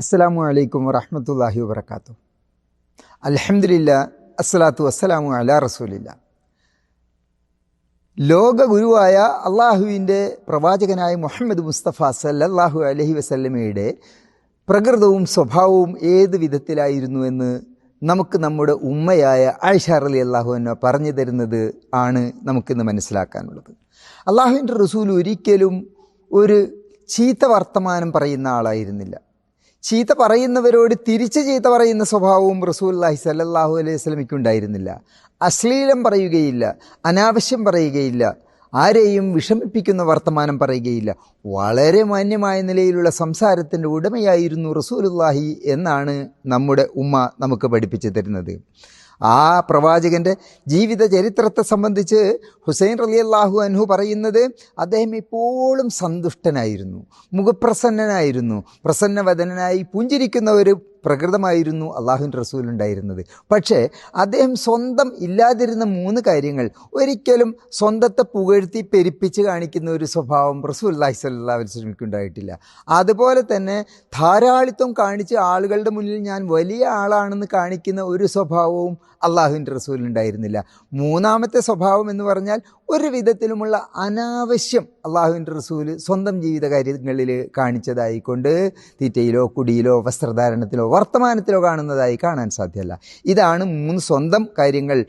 അസ്സലാമു അലൈക്കും വറഹമത്തല്ലാഹി വബർക്കാത്തു അലഹമില്ല അസ്സലാത്തു വസ്സലാമു അലാ റസൂലില്ല. ലോക ഗുരുവായ അള്ളാഹുവിന്റെ പ്രവാചകനായ മുഹമ്മദ് മുസ്തഫ സല്ലല്ലാഹു അലഹി വസല്ലമയുടെ പ്രകൃതവും സ്വഭാവവും ഏത് വിധത്തിലായിരുന്നു എന്ന് നമുക്ക് നമ്മുടെ ഉമ്മയായ ആയിഷ അലി അള്ളാഹു എന്നെ പറഞ്ഞു തരുന്നത് ആണ് നമുക്കിന്ന് മനസ്സിലാക്കാനുള്ളത്. അള്ളാഹുവിന്റെ റസൂൽ ഒരിക്കലും ഒരു ചീത്ത വർത്തമാനം പറയുന്ന ആളായിരുന്നില്ല. ചീത്ത പറയുന്നവരോട് തിരിച്ച് ചീത്ത പറയുന്ന സ്വഭാവവും റസൂല്ലാഹി സല്ലാഹു അലൈഹി സ്വലമിക്ക് ഉണ്ടായിരുന്നില്ല. അശ്ലീലം പറയുകയില്ല അനാവശ്യം പറയുകയില്ല ആരെയും വിഷമിപ്പിക്കുന്ന വർത്തമാനം പറയുകയില്ല. വളരെ മാന്യമായ നിലയിലുള്ള സംസാരത്തിന്റെ ഉടമയായിരുന്നു റസൂലുല്ലാഹി എന്നാണ് നമ്മുടെ ഉമ്മ നമുക്ക് പഠിപ്പിച്ചു തരുന്നത്. ആ പ്രവാചകന്റെ ജീവിത ചരിത്രത്തെ സംബന്ധിച്ച് ഹുസൈൻ റലി അള്ളാഹു അൻഹു പറയുന്നത് അദ്ദേഹം ഇപ്പോഴും സന്തുഷ്ടനായിരുന്നു മുഖപ്രസന്നനായിരുന്നു പ്രസന്നവദനായി പുഞ്ചിരിക്കുന്ന ഒരു പ്രകൃതമായിരുന്നു അള്ളാഹുവിന്റെ റസൂൽ ഉണ്ടായിരുന്നത് പക്ഷേ അദ്ദേഹം സ്വന്തം ഇല്ലാതിരുന്ന മൂന്ന് കാര്യങ്ങൾ ഒരിക്കലും സ്വന്തത്തെ പുകഴ്ത്തി പെരുപ്പിച്ച് കാണിക്കുന്ന ഒരു സ്വഭാവം റസൂൽ അള്ളാഹി സ്വല്ലാ വസ്ലമിക്ക് ഉണ്ടായിട്ടില്ല. അതുപോലെ തന്നെ ധാരാളിത്വം കാണിച്ച് ആളുകളുടെ മുന്നിൽ ഞാൻ വലിയ ആളാണെന്ന് കാണിക്കുന്ന ഒരു സ്വഭാവവും അള്ളാഹുവിന്റെ റസൂലിനുണ്ടായിരുന്നില്ല മൂന്നാമത്തെ സ്വഭാവം എന്ന് പറഞ്ഞാൽ ഒരു വിധത്തിലുമുള്ള അനാവശ്യം അള്ളാഹുവിന്റെ റസൂൽ സ്വന്തം ജീവിത കാര്യങ്ങളിൽ കാണിച്ചതായിക്കൊണ്ട് തീറ്റയിലോ കുടിയിലോ വസ്ത്രധാരണത്തിലോ വർത്തമാനത്തിലോ കാണുന്നതായി കാണാൻ സാധ്യമല്ല. ഇതാണ് മൂന്ന് സ്വന്തം കാര്യങ്ങൾ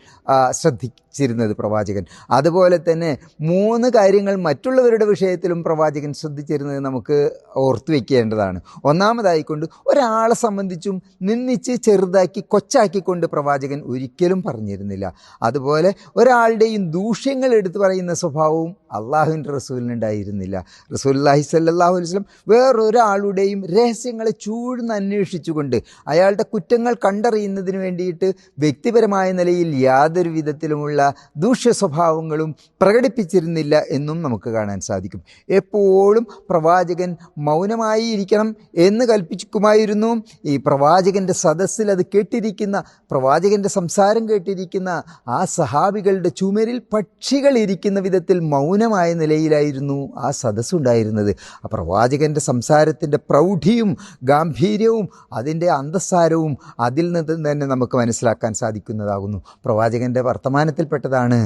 ശ്രദ്ധിച്ചിരുന്നത് പ്രവാചകൻ. അതുപോലെ തന്നെ മൂന്ന് കാര്യങ്ങൾ മറ്റുള്ളവരുടെ വിഷയത്തിലും പ്രവാചകൻ ശ്രദ്ധിച്ചിരുന്നത് നമുക്ക് ഓർത്തു വയ്ക്കേണ്ടതാണ് ഒന്നാമതായിക്കൊണ്ട് ഒരാളെ സംബന്ധിച്ചും നിന്നിച്ച് ചെറുതാക്കി കൊച്ചാക്കിക്കൊണ്ട് പ്രവാചകൻ ഒരിക്കലും പറഞ്ഞിരുന്നില്ല. അതുപോലെ ഒരാളുടെയും ദൂഷ്യങ്ങൾ എടുത്തു പറയുന്ന സ്വഭാവവും അള്ളാഹുവിന്റെ റസൂലിനുണ്ടായിരുന്നില്ല റസൂല്ലാഹി സല്ലാഹു വസ്ലം വേറൊരാളുടെയും രഹസ്യങ്ങളെ ചൂഴ്ന്ന് അന്വേഷിച്ചുകൊണ്ട് അയാളുടെ കുറ്റങ്ങൾ കണ്ടറിയുന്നതിന് വേണ്ടിയിട്ട് വ്യക്തിപരമായ നിലയിൽ യാതൊരു വിധത്തിലുമുള്ള ദൂഷ്യ സ്വഭാവങ്ങളും പ്രകടിപ്പിച്ചിരുന്നില്ല എന്നും നമുക്ക് കാണാൻ സാധിക്കും. എപ്പോഴും പ്രവാചകൻ മൗനമായി ഇരിക്കണം എന്ന് കൽപ്പിക്കുമായിരുന്നു. ഈ പ്രവാചകന്റെ സദസ്സിൽ അത് കേട്ടിരിക്കുന്ന പ്രവാചകന്റെ സംസാരം കേട്ടിരിക്കുന്ന ആ സഹാബികളുടെ ചുമരിൽ പക്ഷികൾ ഇരിക്കുന്ന വിധത്തിൽ മൗനമായ നിലയിലായിരുന്നു ആ സദസ്സുണ്ടായിരുന്നത്. ആ പ്രവാചകന്റെ സംസാരത്തിന്റെ പ്രൗഢിയും ഗാംഭീര്യവും അതിന്റെ അന്തസ്സാരവും അതിൽ നിന്ന് തന്നെ നമുക്ക് മനസ്സിലാക്കാൻ സാധിക്കുന്നതാകുന്നു. പ്രവാചകന്റെ വർത്തമാനത്തിൽപ്പെട്ടതാണ്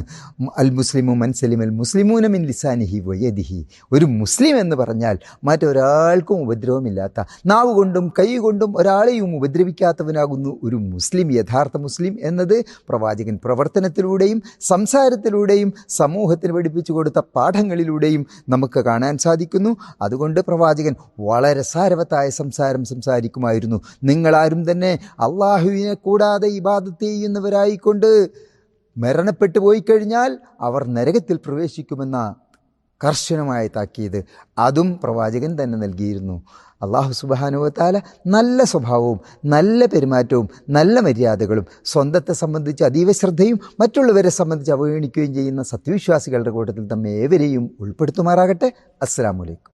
അൽ മുസ്ലിമു മൻസലിം അൽ മുസ്ലിമൂന മിൻ ലിസാനിഹി വയദിഹി. ഒരു മുസ്ലിം എന്ന് പറഞ്ഞാൽ മറ്റൊരാൾക്കും ഉപദ്രവമില്ലാത്ത നാവ് കൊണ്ടും കൈ കൊണ്ടും ഒരാളെയും ഉപദ്രവിക്കാത്തവനാകുന്നു ഒരു മുസ്ലിം യഥാർത്ഥ മുസ്ലിം എന്നത് പ്രവാചകൻ പ്രവർത്തനത്തിലൂടെയും സംസാരത്തിലൂടെയും സമൂഹത്തിന് പഠിപ്പിച്ചു കൊടുത്ത പാഠങ്ങളിലൂടെയും നമുക്ക് കാണാൻ സാധിക്കുന്നു. അതുകൊണ്ട് പ്രവാചകൻ വളരെ സാരവത്തായ സംസാരം സംസാരിക്കുമായിരുന്നു. നിങ്ങളാരും തന്നെ അള്ളാഹുവിനെ കൂടാതെ ഇബാദത്ത് ചെയ്യുന്നവരായിക്കൊണ്ട് മരണപ്പെട്ടു പോയി കഴിഞ്ഞാൽ അവർ നരകത്തിൽ പ്രവേശിക്കുമെന്ന കർശനമായ താക്കീത് അതും പ്രവാചകൻ തന്നെ നൽകിയിരുന്നു. അള്ളാഹു സുബാനുവത്താല നല്ല സ്വഭാവവും നല്ല പെരുമാറ്റവും നല്ല മര്യാദകളും സ്വന്തത്തെ സംബന്ധിച്ച് അതീവ ശ്രദ്ധയും മറ്റുള്ളവരെ സംബന്ധിച്ച് അവഗണിക്കുകയും ചെയ്യുന്ന സത്യവിശ്വാസികളുടെ കൂട്ടത്തിൽ തമ്മേവരെയും ഉൾപ്പെടുത്തുമാറാകട്ടെ. അസ്സാം വലൈക്കും